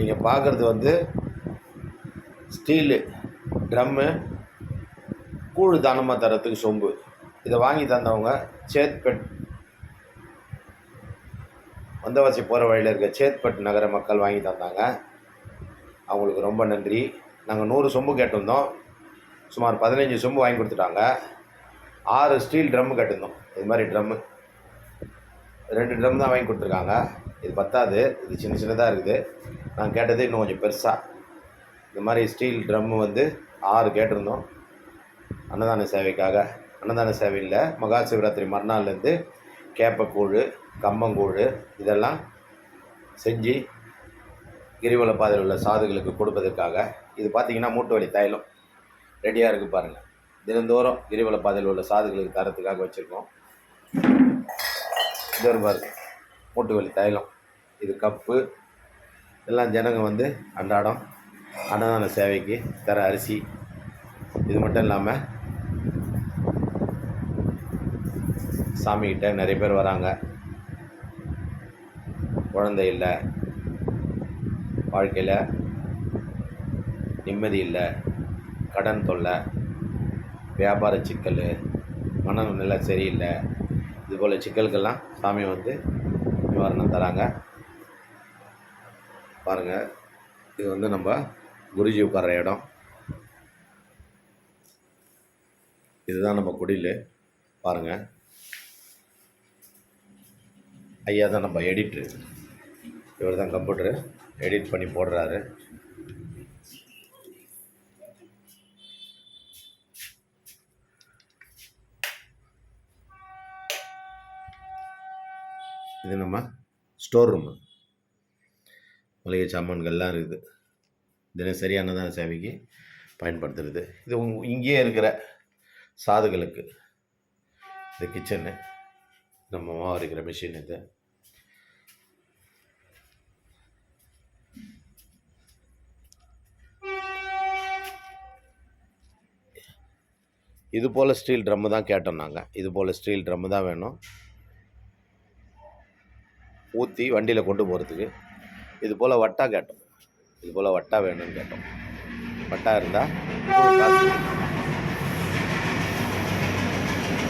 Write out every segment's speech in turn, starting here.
நீங்கள் பார்க்குறது வந்து ஸ்டீலு ட்ரம்மு கூழ் தானமாக தரத்துக்கு சொம்பு. இதை வாங்கி தந்தவங்க சேத்பட் வந்தவாசி போகிற வழியில் இருக்க சேத்பட் நகர மக்கள் வாங்கி தந்தாங்க. அவங்களுக்கு ரொம்ப நன்றி. நாங்கள் நூறு சொம்பு கேட்டிருந்தோம். சுமார் பதினஞ்சு சொம்பு வாங்கி கொடுத்துட்டாங்க. ஆறு ஸ்டீல் ட்ரம்மு கேட்டிருந்தோம். இது மாதிரி ட்ரம்மு. ரெண்டு ட்ரம் தான் வாங்கி கொடுத்துருக்காங்க. இது பத்தாது. இது சின்ன சின்னதாக இருக்குது. நான் கேட்டது இன்னும் கொஞ்சம் பெருசாக இந்த மாதிரி ஸ்டீல் ட்ரம்மு வந்து ஆறு கேட்டிருந்தோம். அன்னதான சேவைக்காக. அன்னதான சேவையில் மகா சிவராத்திரி மறுநாள்லேருந்து கேப்பக்கூழ் கம்பங்கூழ் இதெல்லாம் செஞ்சு கிரிவல பாதையில் உள்ள சாதுகளுக்கு கொடுப்பதற்காக. இது பார்த்திங்கன்னா மூட்டு வலி தைலம். ரெடியாக இருக்குது பாருங்கள் தினந்தோறும் கிரிவல பாதையில் உள்ள சாதுகளுக்கு தரத்துக்காக வச்சுருக்கோம். இது ஒரு பாருங்கள் மூட்டு வலி தைலம். இது கப்பு எல்லாம் ஜனங்க வந்து அன்றாடம் அன்னதான சேவைக்கு தர அரிசி. இது மட்டும் இல்லாமல் சாமிக்கிட்ட நிறைய பேர் வராங்க. குழந்தை இல்லை வாழ்க்கையில் நிம்மதி இல்லை கடன் தொல்லை வியாபார சிக்கல் மனநிலை சரியில்லை இது போல் சிக்கலுக்கெல்லாம் சாமி வந்து நிவாரணம் தராங்க. பாருங்கள் இது வந்து நம்ம குருஜி உட்கார்ற இடம். இதுதான் நம்ம குடில். பாருங்கள் ஐயா தான் நம்ம எடிட்ரு. இவர் தான் கம்ப்யூட்டரு. எடிட் பண்ணி போடுறாரு. இது நம்ம ஸ்டோர் ரூமு. மளிகை சாமான்கள்லாம் இருக்குது. தினசரி அன்னதான சேவைக்கு பயன்படுத்துறது. இது இங்கேயே இருக்கிற சாதுகளுக்கு. இந்த கிச்சனு நம்ம மாவு மிஷின் இது. இது போல் ஸ்டீல் ட்ரம்மு தான் கேட்டோம் நாங்கள் இது போல் ஸ்டீல் ட்ரம்மு தான் வேணும். ஊற்றி வண்டியில் கொண்டு போகிறதுக்கு இது போல் வட்டா கேட்டோம். இது போல் வட்டா வேணும்னு கேட்டோம். வட்டா இருந்தால் காசு.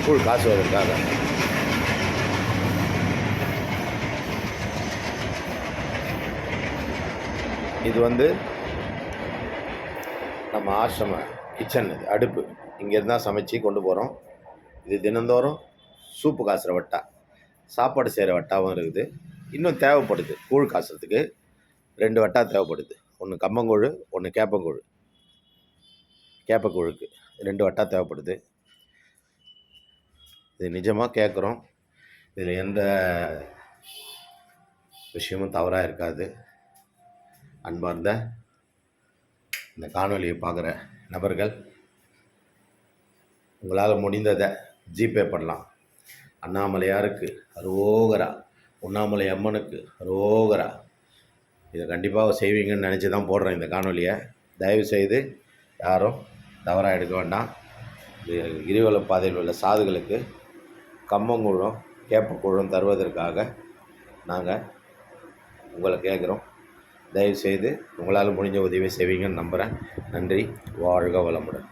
கூழ் காசு வருதுக்காக இது வந்து நம்ம ஆசிரம கிச்சன் இது அடுப்பு. இங்கேருந்து தான் சமைச்சு கொண்டு போகிறோம் இது தினந்தோறும் சூப்பு காசுற வட்டா. சாப்பாடு செய்கிற வட்டாவும் இருக்குது. இன்னும் தேவைப்படுது கூழ் காசுறதுக்கு. ரெண்டு வட்டா தேவைப்படுது. ஒன்று கம்பங்கூழ் ஒன்று கேப்பங்கூழ். கேப்பக்கூழுக்கு ரெண்டு வட்டா தேவைப்படுது. இது நிஜமாக கேட்குறோம் இதில் எந்த விஷயமும் தவறாக இருக்காது. அன்பார்ந்த இந்த காணொலியை பார்க்குற நபர்கள் உங்களால் முடிந்ததை ஜிபே பண்ணலாம். அண்ணாமலையாருக்கு ரோகரா உண்ணாமலை அம்மனுக்கு ரோகரா இதை கண்டிப்பாக செய்வீங்கன்னு நினச்சி தான் போடுறேன் இந்த காணொலியை தயவுசெய்து யாரும் தவறாக எடுக்க வேண்டாம். இது கிரிவல பாதையில் உள்ள சாதுகளுக்கு கம்மங்கூழும் கேப்பக்கூழும் தருவதற்காக நாங்கள் உங்களை கேட்குறோம் தயவுசெய்து உங்களால் முடிஞ்ச உதவியை செய்வீங்கன்னு நம்புகிறேன் நன்றி வாழ்க வளமுடன்.